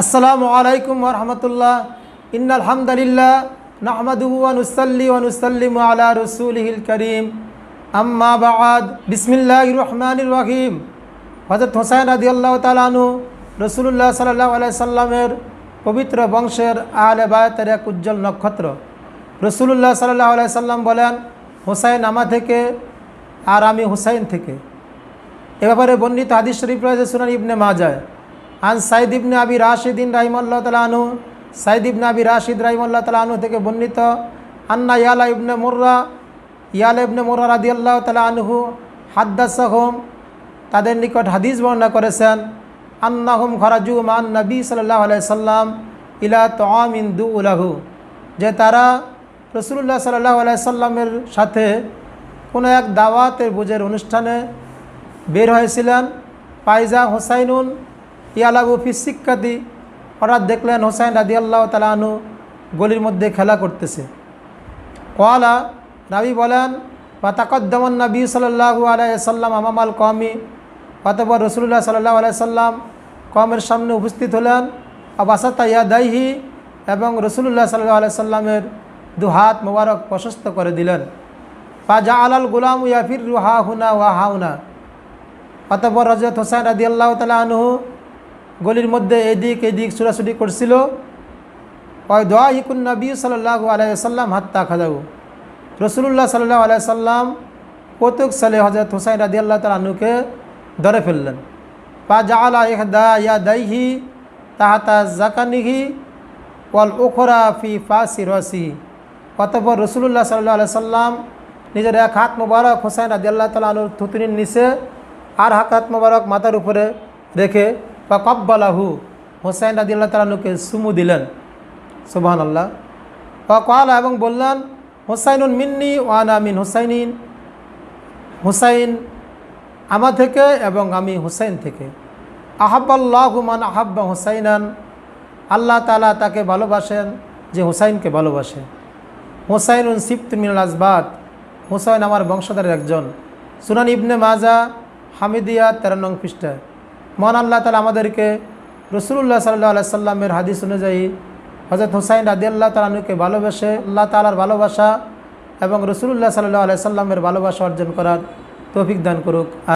আসসালামু আলাইকুম রহমতুল্লাহ। ইন্নাল হামদালিল্লাহ নাহমাদুহু ওয়া নুসাল্লি ওয়া নুসাল্লিমু আলা রাসূলিহিল করিম। আম্মা বাদ বিসমিল্লাহির রহমানির রহিম। হযরত হোসেন রাদিয়াল্লাহু তাআলা আনহু রাসূলুল্লাহ সাল্লাল্লাহু আলাইহি সাল্লামের পবিত্র বংশের আলে বায়াতের এক উজ্জ্বল নক্ষত্র। রসুল্লাহ সাল্লাল্লাহু আলাইহি সাল্লাম বলেন, হোসাইন আমা থেকে আর আমি হুসাইন থেকে। এ ব্যাপারে বর্ণিত হাদিস শরীফ রয়েছে সুনান ইবনে মাজায় আন সাইদ ইবনে আবি রাশিদিন রাহিমাল্লাহ তালা আনু সাইদ ইবনে আবি রাশিদ রাহিমাল্লাহ তালা আনু থেকে বর্ণিত, আন্না ইয়ালা ইবনে মুর্রা, ইয়ালা ইবনে মুর্রা রাদি আল্লাহ তালা আনহু হাদ্দাসহম, তাদের নিকট হাদিস বর্ণনা করেছেন, আন্নাহুম খরাজু মান নবী সাল্লাহ সাল্লাম ইলা তোয়ামিন দু উলাহু যে তারা রসুল্লাহ সাল্লাহ সাল্লামের সাথে কোনো এক দাওয়াতের বুঝের অনুষ্ঠানে বের হয়েছিলেন পাইজা হোসাইনুন ইয়ালাবু ফিসিক্কাতি হঠাৎ দেখলেন হোসাইন রাদি আল্লাহ তালানু গলির মধ্যে খেলা করতেছে। কোয়ালা রাবি বলেন বা তাকদ্দমন নবী সাল্লাহু আলাইসাল্লাম আমামাল কমি অতপর রসুল্লাহ সাল্লাহ আলাইসাল্লাম কমের সামনে উপস্থিত হলেন। আবাসাতা ইয়াদাইহি? এবং রসুল্লাহ সাল্লাহ আলাইসাল্লামের দু হাত মোবারক প্রশস্ত করে দিলেন। পা জা আলাল গুলাম ইয়াফির হা হুনা ওয়া হাউনা। অতপর হজরত হোসেন রাদি আল্লাহ তালা আনহু গলির মধ্যে এদিক এদিক ছুটাছুটি করছিল। দোয়া ইকুন নবী সাল্লাহ আলাইসাল্লাম হাত্তা খাজাউ রসুল্লাহ সাল্লাহ আলাইসাল্লাম কৌতুক সালে হজরত হোসাইন রাদি আল্লাহ তালা আনুকে ধরে ফেললেন। পা জাআলা ইহদা ইয়া দাইহি তাহাতা জাকানিহি ওয়াল ওখরা ফি ফাসি রসি অতপর রসুল্লাহ সাল্লাহ আলাই সাল্লাম নিজের এক হাত মোবারক হোসাইন রাদি আল্লাহ তালা আনুর থুতুনির নিচে আর হাকাত মোবারক মাথার উপরে রেখে বা কব্বালাহু হোসাইন রাদি আল্লাহ তালানুকে সুমু দিলেন। সুবাহান আল্লাহ বা এবং বললেন, হোসাইনুন মিন্নি ওয়ানা মিন হোসাইনিন। হুসাইন আমা থেকে এবং আমি হুসাইন থেকে। আহাব্বাল্লাহু মান আহাব্বা হুসাইনান। আল্লাহ তালা তাকে ভালোবাসেন যে হুসাইনকে ভালোবাসে। হুসাইনুন সিপ্ত মিনাল আজবাদ হুসাইন আমার বংশধরের একজন। সুনান ইবনে মাজা হামিদিয়া তেরো নং পৃষ্ঠায়। মহান আল্লাহ তালা আমাদেরকে রসুল্লাহ সাল্লাহ সাল্লামের হাদিস অনুযায়ী হজরত হুসাইন রাদি আল্লাহ তালুকে ভালোবেসে আল্লাহ তালার ভালোবাসা এবং রসুল্লাহ সাল্লাহ আলাইসাল্লামের ভালোবাসা অর্জন করার তৌফিক দান করুক।